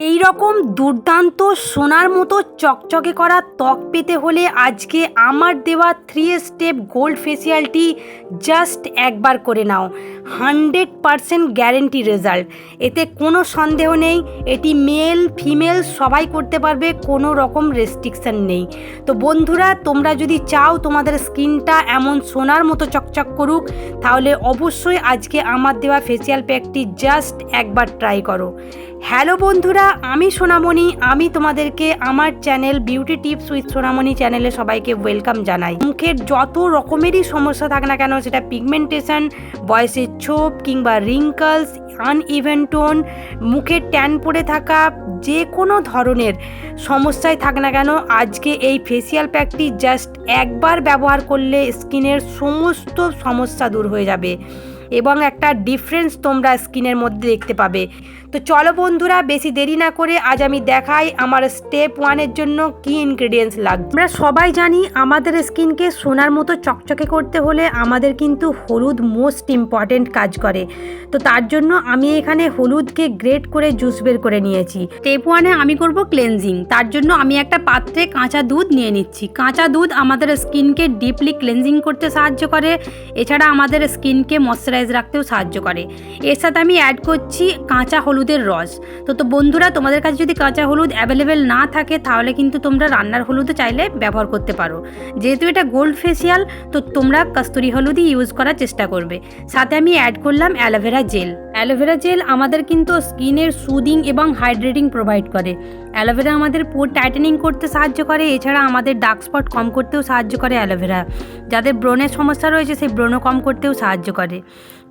এই রকম দুর্দান্ত সোনার মতো চকচকে করা ত্বক পেতে হলে আজকে আমার দেওয়া থ্রি স্টেপ গোল্ড ফেসিয়ালটি জাস্ট একবার করে নাও। হান্ড্রেড পারসেন্ট গ্যারেন্টি রেজাল্ট এতে কোনো সন্দেহ নেই, এটি মেল ফিমেল সবাই করতে পারবে, কোনো রকম রেস্ট্রিকশান নেই। তো বন্ধুরা, তোমরা যদি চাও তোমাদের স্কিনটা এমন সোনার মতো চকচক করুক, তাহলে অবশ্যই আজকে আমার দেওয়া ফেসিয়াল প্যাকটি জাস্ট একবার ট্রাই করো। হ্যালো বন্ধুরা আমি সোনামণি, আমি তোমাদেরকে আমার channel beauty tips with Sonamoni চ্যানেলে সবাইকে ওয়েলকাম জানাই। মুখের যত রকমেরই সমস্যা থাক না কেন, সেটা পিগমেন্টেশন বয়সের ছোপ কিংবা রিঙ্কলস আনইভেন টোন মুখের ট্যান পড়ে থাকা, যে কোনো ধরনের সমস্যায় থাক না কেন, আজকে এই ফেসিয়াল প্যাকটি জাস্ট একবার ব্যবহার করলে স্কিনের সমস্ত সমস্যা দূর হয়ে যাবে। এবং একটা ডিফারেন্স তোমরা স্কিনের মধ্যে দেখতে পাবে। তো চলো বন্ধুরা, বেশি দেরি না করে আজ আমি দেখাই আমার স্টেপ ওয়ানের জন্য কি ইনগ্রিডিয়েন্টস লাগবে আমরা সবাই জানি আমাদের স্কিনকে সোনার মতো চকচকে করতে হলে আমাদের কিন্তু হলুদ মোস্ট ইম্পর্টেন্ট কাজ করে। তো তার জন্য আমি এখানে হলুদকে গ্রেট করে জুস বের করে নিয়েছি। স্টেপ ওয়ানে আমি করব ক্লেনজিং তার জন্য আমি একটা পাত্রে কাঁচা দুধ নিয়ে নিচ্ছি। কাঁচা দুধ আমাদের স্কিনকে ডিপলি ক্লেনজিং করতে সাহায্য করে। এছাড়া আমাদের স্কিনকে ময়শ্চারাইজ রাখতেও সাহায্য করে। এর সাথে আমি অ্যাড করছি কাঁচা হলুদের রস। তো তো বন্ধুরা, তোমাদের কাছে যদি কাঁচা হলুদ অ্যাভেলেবেল না থাকে, তাহলে কিন্তু তোমরা রান্নার হলুদও চাইলে ব্যবহার করতে পারো। যেহেতু এটা গোল্ড ফেসিয়াল তো তোমরা কস্তুরি হলুদই ইউজ করার চেষ্টা করবে। সাথে আমি অ্যাড করলাম অ্যালোভেরা জেল অ্যালোভেরা জেল আমাদের কিন্তু স্কিনের সুদিং এবং হাইড্রেটিং প্রোভাইড করে। অ্যালোভেরা আমাদের পোর টাইটেনিং করতে সাহায্য করে, এছাড়া আমাদের ডার্ক স্পট কম করতেও সাহায্য করে অ্যালোভেরা যাদের ব্রণের সমস্যা রয়েছে, সেই ব্রণ কম করতেও সাহায্য করে।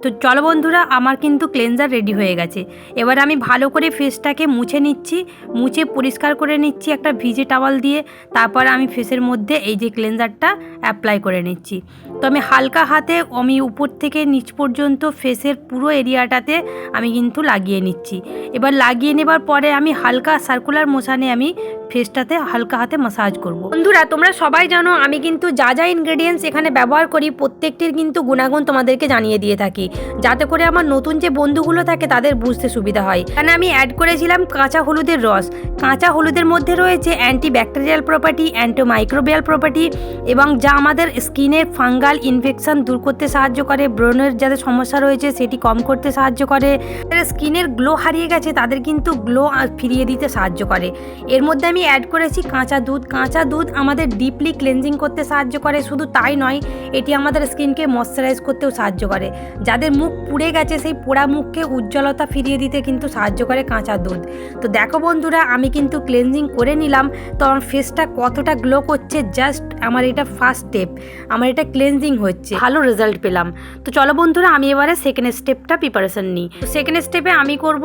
তো চলো বন্ধুরা, আমার কিন্তু ক্লেনজার রেডি হয়ে গেছে। এবার আমি ভালো করে ফেসটাকে মুছে নিচ্ছি, মুছে পরিষ্কার করে নিচ্ছি একটা ভিজে টাওয়াল দিয়ে, তারপর আমি ফেসের মধ্যে এই যে ক্লেনজারটা অ্যাপ্লাই করে নিচ্ছি। তো আমি হালকা হাতে আমি উপর থেকে নিচ পর্যন্ত ফেসের পুরো এরিয়াটাতে আমি কিন্তু লাগিয়ে নিচ্ছি। এবার লাগিয়ে নেবার পরে আমি হালকা সার্কুলার মোশানে আমি ফেসটাতে হালকা হাতে মাসাজ করব। বন্ধুরা, তোমরা সবাই জানো আমি কিন্তু যা যা ইনগ্রেডিয়েন্টস এখানে ব্যবহার করি, প্রত্যেকটির কিন্তু গুণাগুণ তোমাদেরকে জানিয়ে দিয়ে থাকি। যাতে করে আমার নতুন যে বন্ধুগুলো থাকে তাদের বুঝতে সুবিধা হয়। এখানে আমি অ্যাড করেছিলাম কাঁচা হলুদের রস। কাঁচা হলুদের মধ্যে রয়েছে antibacterial property antimicrobial property এবং যা আমাদের স্কিনের ফাঙ্গাল ইনফেকশন দূর করতে সাহায্য করে, ব্রণের যাদের সমস্যা রয়েছে সেটি কম করতে সাহায্য করে। যাদের স্কিনের গ্লো হারিয়ে গেছে, তাদের কিন্তু গ্লো ফিরিয়ে দিতে সাহায্য করে। এর মধ্যে আমি অ্যাড করেছি কাঁচা দুধ। কাঁচা দুধ আমাদের ডিপলি ক্লেনজিং করতে সাহায্য করে, শুধু তাই নয়, এটি আমাদের স্কিনকে ময়শ্চারাইজ করতেও সাহায্য করে। যাদের মুখ পুড়ে গেছে, সেই পোড়া মুখকে উজ্জ্বলতা ফিরিয়ে দিতে কিন্তু সাহায্য করে কাঁচা দুধ। তো দেখো বন্ধুরা, আমি কিন্তু ক্লেনজিং করে নিলাম। তো আমার ফেসটা কতটা গ্লো করছে জাস্ট আমার এটা ফার্স্ট স্টেপ আমার এটা ক্লেনজিং হচ্ছে। ভালো রেজাল্ট পেলাম। তো চলো বন্ধুরা, আমি এবারে সেকেন্ড স্টেপটা প্রিপারেশন নিই। তো সেকেন্ড স্টেপে আমি করব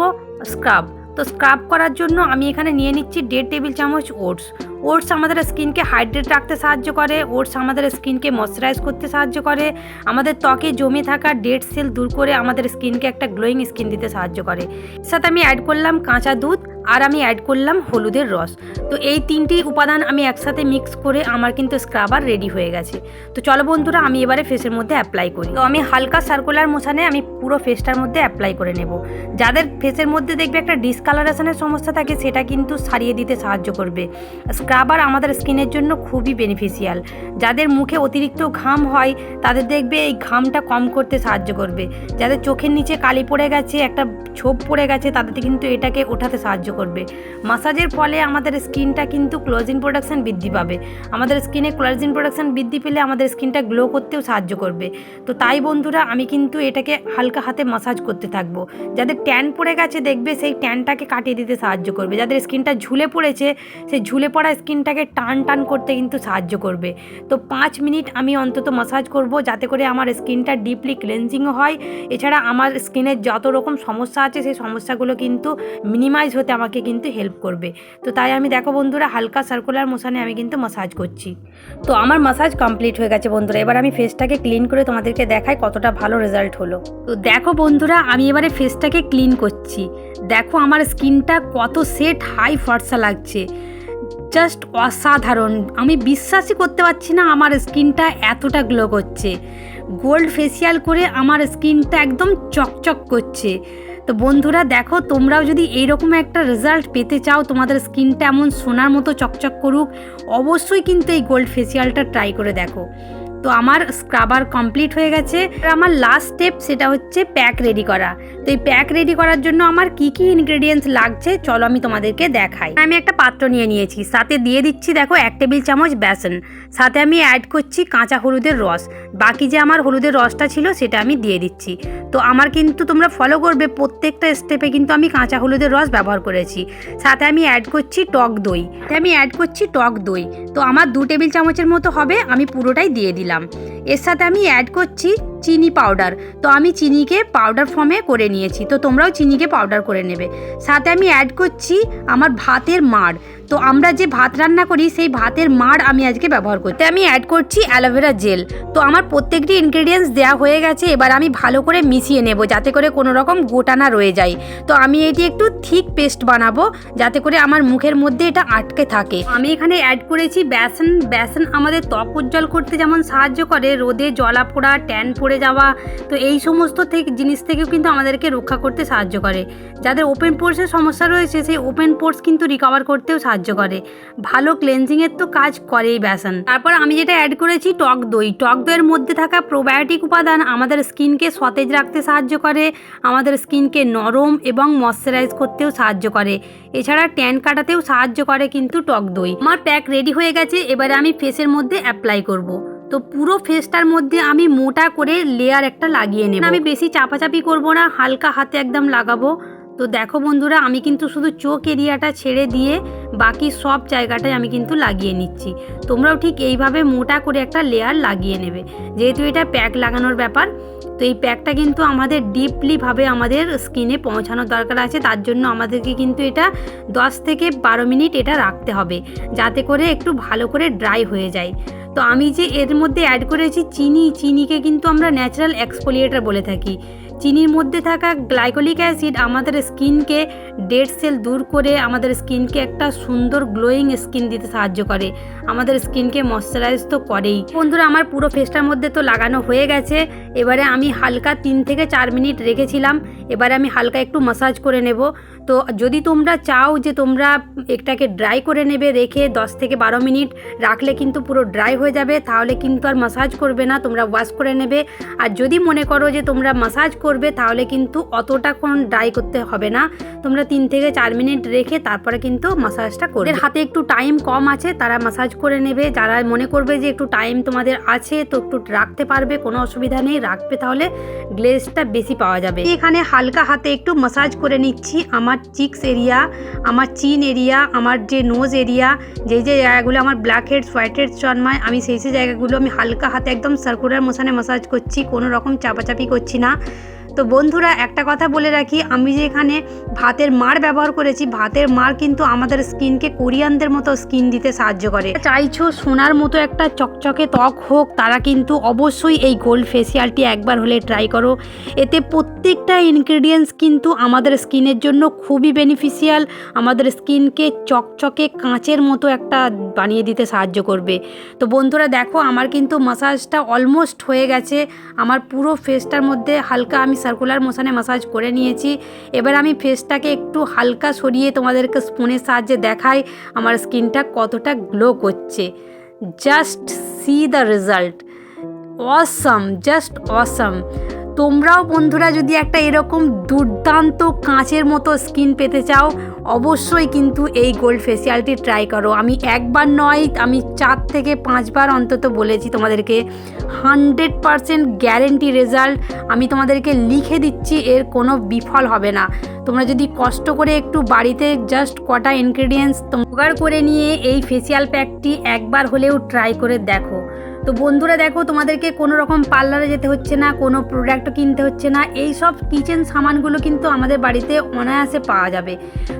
স্ক্রাব তো স্ক্রাব করার জন্য আমি এখানে নিয়ে নিচ্ছি দেড় টেবিল চামচ ওটস ওটস আমাদের স্কিনকে হাইড্রেট রাখতে সাহায্য করে ওটস আমাদের স্কিনকে ময়শ্চারাইজ করতে সাহায্য করে, আমাদের ত্বকে জমে থাকা ডেড সেল দূর করে আমাদের স্কিনকে একটা গ্লোয়িং স্কিন দিতে সাহায্য করে। সাথে আমি অ্যাড করলাম কাঁচা দুধ আর আমি অ্যাড করলাম হলুদের রস। তো এই তিনটি উপাদান আমি একসাথে মিক্স করে আমার কিন্তু স্ক্রাবার রেডি হয়ে গেছে। তো চলো বন্ধুরা, আমি এবারে ফেসের মধ্যে অ্যাপ্লাই করি। তো আমি হালকা সার্কুলার মোশানে আমি পুরো ফেসটার মধ্যে অ্যাপ্লাই করে নেব। যাদের ফেসের মধ্যে দেখবে একটা ডিসকালারেশনের সমস্যা থাকে, সেটা কিন্তু সারিয়ে দিতে সাহায্য করবে। স্ক্রাবার আমাদের স্কিনের জন্য খুবই বেনিফিশিয়াল যাদের মুখে অতিরিক্ত ঘাম হয়, তাদের দেখবে এই ঘামটা কম করতে সাহায্য করবে। যাদের চোখের নিচে কালি পড়ে গেছে, একটা ছোপ পড়ে গেছে, তাদের কিন্তু এটাকে ওঠাতে সাহায্য করবে। মাসাজের ফলে আমাদের স্কিনটা কিন্তু ক্লোজিন প্রোডাকশন বৃদ্ধি পাবে। আমাদের স্কিনে ক্লোজিন প্রোডাকশান বৃদ্ধি পেলে আমাদের স্কিনটা গ্লো করতেও সাহায্য করবে। তো তাই বন্ধুরা, আমি কিন্তু এটাকে হালকা হাতে মাসাজ করতে থাকব। যাদের ট্যান পড়ে গেছে দেখবে সেই ট্যানটাকে কাটিয়ে দিতে সাহায্য করবে। যাদের স্কিনটা ঝুলে পড়েছে, সেই ঝুলে পড়া স্কিনটাকে টান টান করতে কিন্তু সাহায্য করবে। তো পাঁচ মিনিট আমি অন্তত মাসাজ করব যাতে করে আমার স্কিনটা ডিপলি ক্লেনজিংও হয়। এছাড়া আমার স্কিনের যত রকম সমস্যা আছে, সেই সমস্যাগুলো কিন্তু মিনিমাইজ হতে আমাকে কিন্তু হেল্প করবে। তো তাই আমি দেখো বন্ধুরা, হালকা সার্কুলার মোশানে আমি কিন্তু মাসাজ করছি। তো আমার মাসাজ কমপ্লিট হয়ে গেছে বন্ধুরা, এবার আমি ফেসটাকে ক্লিন করে তোমাদেরকে দেখাই কতটা ভালো রেজাল্ট হলো। তো দেখো বন্ধুরা, আমি এবারে ফেসটাকে ক্লিন করছি। দেখো আমার স্কিনটা কত সেট হাই ফর্সা লাগছে। জাস্ট অসাধারণ। আমি বিশ্বাসই করতে পারছি না আমার স্কিনটা এতটা গ্লো করছে। গোল্ড ফেসিয়াল করে আমার স্কিনটা একদম চকচক করছে। তো বন্ধুরা দেখো, তোমরাও যদি এইরকম একটা রেজাল্ট পেতে চাও, তোমাদের স্কিনটা এমন সোনার মতো চকচক করুক, অবশ্যই কিন্তু এই গোল্ড ফেসিয়ালটা ট্রাই করে দেখো। তো আমার স্ক্রাবার কমপ্লিট হয়ে গেছে। আর আমার লাস্ট স্টেপ সেটা হচ্ছে প্যাক রেডি করা। তো এই প্যাক রেডি করার জন্য আমার কি কি ইনগ্রেডিয়েন্টস লাগছে, চলো আমি তোমাদেরকে দেখাই। আমি একটা পাত্র নিয়ে নিয়েছি, সাথে দিয়ে দিচ্ছি দেখো এক টেবিল চামচ বেসন। সাথে আমি অ্যাড করছি কাঁচা হলুদের রস। বাকি যে আমার হলুদের রসটা ছিল সেটা আমি দিয়ে দিচ্ছি। তো আমার কিন্তু তোমরা ফলো করবে, প্রত্যেকটা স্টেপে কিন্তু আমি কাঁচা হলুদের রস ব্যবহার করেছি। সাথে আমি অ্যাড করছি টক দই। আমি অ্যাড করছি টক দই। তো আমার দু টেবিল চামচের মতো হবে, আমি পুরোটাই দিয়ে দিলাম। এর সাথে আমি অ্যাড করছি চিনি পাউডার তো আমি চিনিকে পাউডার ফর্মে করে নিয়েছি। তো তোমরাও চিনিকে পাউডার করে নেবে। সাথে আমি অ্যাড করছি আমার ভাতের মাড়। তো আমরা যে ভাত রান্না করি, সেই ভাতের মাড় আমি আজকে ব্যবহার করতে আমি অ্যাড করছি অ্যালোভেরা জেল তো আমার প্রত্যেকটি ইনগ্রেডিয়েন্টস দেওয়া হয়ে গেছে, এবার আমি ভালো করে মিশিয়ে নেব যাতে করে কোনো রকম গোটানা রয়ে যায়। তো আমি এটি একটু থিক পেস্ট বানাবো, যাতে করে আমার মুখের মধ্যে এটা আটকে থাকে। আমি এখানে অ্যাড করেছি বেসন। বেসন আমাদের ত্বক উজ্জ্বল করতে যেমন সাহায্য করে, রোদে জলা পোড়া ট্যান পড়ে যাওয়া, তো এই সমস্ত থেকে জিনিস থেকেও কিন্তু আমাদেরকে রক্ষা করতে সাহায্য করে। যাদের ওপেন পোর্সের সমস্যা রয়েছে, সেই ওপেন পোর্স কিন্তু রিকভার করতেও সাহায্য করে। ভালো ক্লেনজিংয়ের তো কাজ করেই বেসন তারপর আমি যেটা অ্যাড করেছি, টক দই। টক দইয়ের মধ্যে থাকা প্রোবায়োটিক উপাদান আমাদের স্কিনকে সতেজ রাখতে সাহায্য করে, আমাদের স্কিনকে নরম এবং ময়শ্চারাইজ করতেও সাহায্য করে। এছাড়া ট্যান কাটাতেও সাহায্য করে কিন্তু টক দই। আমার প্যাক রেডি হয়ে গেছে, এবারে আমি ফেসের মধ্যে অ্যাপ্লাই করব। তো পুরো ফেসটার মধ্যে আমি মোটা করে লেয়ার একটা লাগিয়ে নেব। আমি বেশি চাপাচাপি করব না, হালকা হাতে একদম লাগাবো। তো দেখো বন্ধুরা, আমি কিন্তু শুধু চোখ এরিয়াটা ছেড়ে দিয়ে বাকি সব জায়গাটায় আমি কিন্তু লাগিয়ে নিচ্ছি। তোমরাও ঠিক এইভাবে মোটা করে একটা লেয়ার লাগিয়ে নেবে। যেহেতু এটা প্যাক লাগানোর ব্যাপার, তো এই প্যাকটা কিন্তু আমাদের ডিপলিভাবে আমাদের স্কিনে পৌঁছানোর দরকার আছে। তার জন্য আমাদেরকে কিন্তু এটা 10 থেকে বারো মিনিট এটা রাখতে হবে, যাতে করে একটু ভালো করে ড্রাই হয়ে যায়। তো আমি যে এর মধ্যে অ্যাড করেছি, চিনি, চিনিকে কিন্তু আমরা ন্যাচারাল এক্সফোলিয়েটার বলে থাকি। চিনির মধ্যে থাকা গ্লাইকোলিক অ্যাসিড আমাদের স্কিনকে ডেড সেল দূর করে আমাদের স্কিনকে একটা সুন্দর গ্লোয়িং স্কিন দিতে সাহায্য করে। আমাদের স্কিনকে ময়শ্চারাইজ তো করেই। বন্ধুরা, আমার পুরো ফেসটার মধ্যে তো লাগানো হয়ে গেছে। এবারে আমি হালকা তিন থেকে চার মিনিট রেখেছিলাম। এবারে আমি হালকা একটু মাসাজ করে নেব। তো যদি তোমরা চাও যে তোমরা এটাকে ড্রাই করে নেবে, রেখে 10 থেকে বারো মিনিট রাখলে কিন্তু পুরো ড্রাই হয়ে যাবে, তাহলে কিন্তু আর মাসাজ করবে না, তোমরা ওয়াশ করে নেবে। আর যদি মনে করো যে তোমরা মাসাজ করবে, তাহলে কিন্তু অতটাক্ষণ ড্রাই করতে হবে না। তোমরা তিন থেকে চার মিনিট রেখে তারপরে কিন্তু মাসাজটা করবে। হাতে একটু টাইম কম আছে, তারা মাসাজ করে নেবে। যারা মনে করবে যে একটু টাইম তোমাদের আছে, তো একটু রাখতে পারবে, কোনো অসুবিধা নেই, রাখবে, তাহলে গ্লেজটা বেশি পাওয়া যাবে। এখানে হালকা হাতে একটু মাসাজ করে নিচ্ছি। আমার চিক্স এরিয়া আমার চিন এরিয়া আমার যে নোজ এরিয়া যেই যে জায়গাগুলো আমার ব্ল্যাক হেডস হোয়াইট হেডস জন্মায়, আমি সেই সেই জায়গাগুলো আমি হালকা হাতে একদম সার্কুলার মোশানে মাসাজ করছি, কোনো রকম চাপাচাপি করছি না। তো বন্ধুরা, একটা কথা বলে রাখি, আমি যে এখানে ভাতের মার ব্যবহার করেছি, ভাতের মার কিন্তু আমাদের স্কিনকে কোরিয়ানদের মতো স্কিন দিতে সাহায্য করে। চাইছো সোনার মতো একটা চকচকে ত্বক হোক, তারা কিন্তু অবশ্যই এই গোল্ড ফেসিয়ালটি একবার হলে ট্রাই করো। এতে প্রত্যেকটা ইনগ্রিডিয়েন্টস কিন্তু আমাদের স্কিনের জন্য খুবই বেনিফিশিয়াল আমাদের স্কিনকে চকচকে কাঁচের মতো একটা বানিয়ে দিতে সাহায্য করবে। তো বন্ধুরা, দেখো, আমার কিন্তু মাসাজটা অলমোস্ট হয়ে গেছে, আমার পুরো ফেসটার মধ্যে হালকা আমি সার্কুলার মোশানে মাসাজ করে নিয়েছি। এবার আমি ফেসটাকে একটু হালকা সরিয়ে তোমাদেরকে স্পুনের সাহায্যে দেখাই আমার স্কিনটা কতটা গ্লো করছে। Just see the result awesome just awesome তোমরাও বন্ধুরা যদি একটা এরকম দুর্দান্ত কাঁচের মতো স্কিন পেতে চাও, অবশ্যই কিন্তু এই গোল্ড ফেসিয়ালটি ট্রাই করো। আমি একবার নয়, আমি চার থেকে পাঁচবার অন্তত বলেছি তোমাদেরকে হান্ড্রেড পারসেন্ট গ্যারেন্টি রেজাল্ট আমি তোমাদেরকে লিখে দিচ্ছি, এর কোনো বিফল হবে না। তোমরা যদি কষ্ট করে একটু বাড়িতে জাস্ট কটা ইনগ্রেডিয়েন্টস জোগাড় করে নিয়ে এই ফেসিয়াল প্যাকটি একবার হলেও ট্রাই করে দেখো। তো বন্ধুরা দেখো, তোমাদেরকে কোনো রকম পার্লারে যেতে হচ্ছে না, কোনো প্রোডাক্ট কিনতে হচ্ছে না। এই সব কিচেন সামানগুলো কিন্তু আমাদের বাড়িতে অনায়াসে পাওয়া যাবে।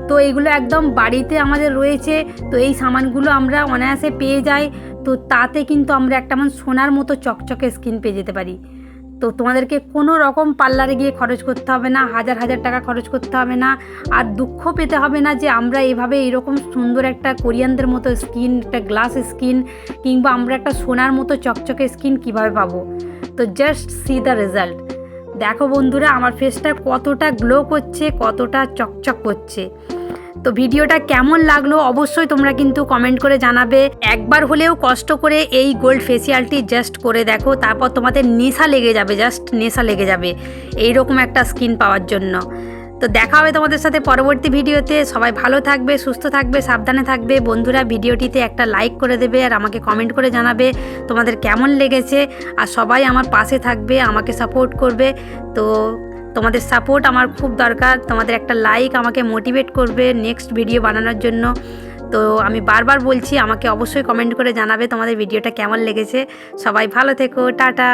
তো এগুলো একদম বাড়িতে আমাদের রয়েছে, তো এই সামানগুলো আমরা অনায়াসে পেয়ে যাই। তো তাতে কিন্তু আমরা একটা মানে সোনার মতো চকচকে স্কিন পেয়ে যেতে পারি। তো তোমাদেরকে কোনো রকম পার্লারে গিয়ে খরচ করতে হবে না, হাজার হাজার টাকা খরচ করতে হবে না, আর দুঃখ পেতে হবে না যে আমরা এভাবে এরকম সুন্দর একটা কোরিয়ানদের মতো স্কিন, একটা গ্লাস স্কিন কিংবা আমরা একটা সোনার মতো চকচকে স্কিন কীভাবে পাবো? তো জাস্ট সি দ্য রেজাল্ট দেখো বন্ধুরা, আমার ফেসটা কতটা গ্লো করছে, কতটা চকচক করছে। তো ভিডিওটা কেমন লাগল অবশ্যই তোমরা কিন্তু কমেন্ট করে জানাবে। একবার হলেও কষ্ট করে এই গোল্ড ফেসিয়ালটি জাস্ট করে দেখো, তারপর তোমাদের নেশা লেগে যাবে জাস্ট নেশা লেগে যাবে এই রকম একটা স্কিন পাওয়ার জন্য। তো দেখা হবে তোমাদের সাথে পরবর্তী ভিডিওতে। সবাই ভালো থাকবে, সুস্থ থাকবে, সাবধানে থাকবে। বন্ধুরা, ভিডিওটিতে একটা লাইক করে দেবে আর আমাকে কমেন্ট করে জানাবে তোমাদের কেমন লেগেছে। আর সবাই আমার পাশে থাকবে, আমাকে সাপোর্ট করবে। তো তোমাদের সাপোর্ট আমার খুব দরকার। তোমাদের একটা লাইক আমাকে মোটিভেট করবে নেক্সট ভিডিও বানানোর জন্য। তো আমি বারবার বলছি, আমাকে অবশ্যই কমেন্ট করে জানাবে তোমাদের ভিডিওটা কেমন লেগেছে। সবাই ভালো থেকো, টাটা।